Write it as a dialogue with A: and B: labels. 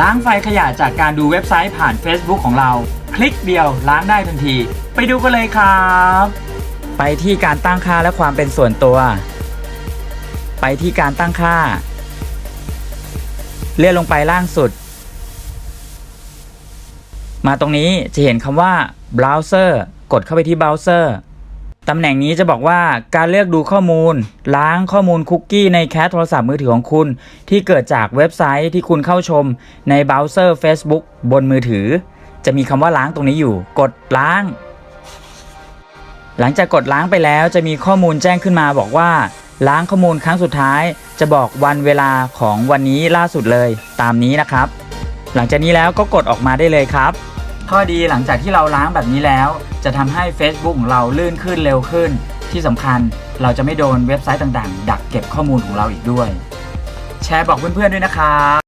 A: ล้างไฟขยะจากการดูเว็บไซต์ผ่าน Facebook ของเรา คลิกเดียวล้างได้ทันที ไปดูกันเลยครับ ไปที่การตั้งค่าและความเป็นส่วนตัว ไปที่การตั้งค่า เลื่อนลงไปล่างสุด มาตรงนี้จะเห็นคำว่า browser กดเข้าไปที่ browser ตำแหน่งนี้จะบอกว่าการเลือกดูข้อมูล ล้างข้อมูลคุกกี้ในแคสโทรศัพท์มือถือของคุณ ที่เกิดจากเว็บไซต์ที่คุณเข้าชมในเบราว์เซอร์ Facebook บนมือถือ จะมีคำว่าล้างตรงนี้อยู่ กดล้าง หลังจากกดล้างไปแล้วจะมีข้อมูลแจ้งขึ้นมาบอกว่า ล้างข้อมูลครั้งสุดท้าย จะบอกวันเวลาของวันนี้ล่าสุดเลย ตามนี้นะครับ หลังจากนี้แล้วก็กดออกมาได้เลยครับ ข้อดีหลังจากที่เราล้างแบบนี้แล้ว จะทำให้ Facebook ของเราลื่นขึ้นเร็วขึ้น ที่สำคัญเราจะไม่โดนเว็บไซต์ต่างๆ ดักเก็บข้อมูลของเราอีกด้วย แชร์บอกเพื่อนๆด้วยนะครับ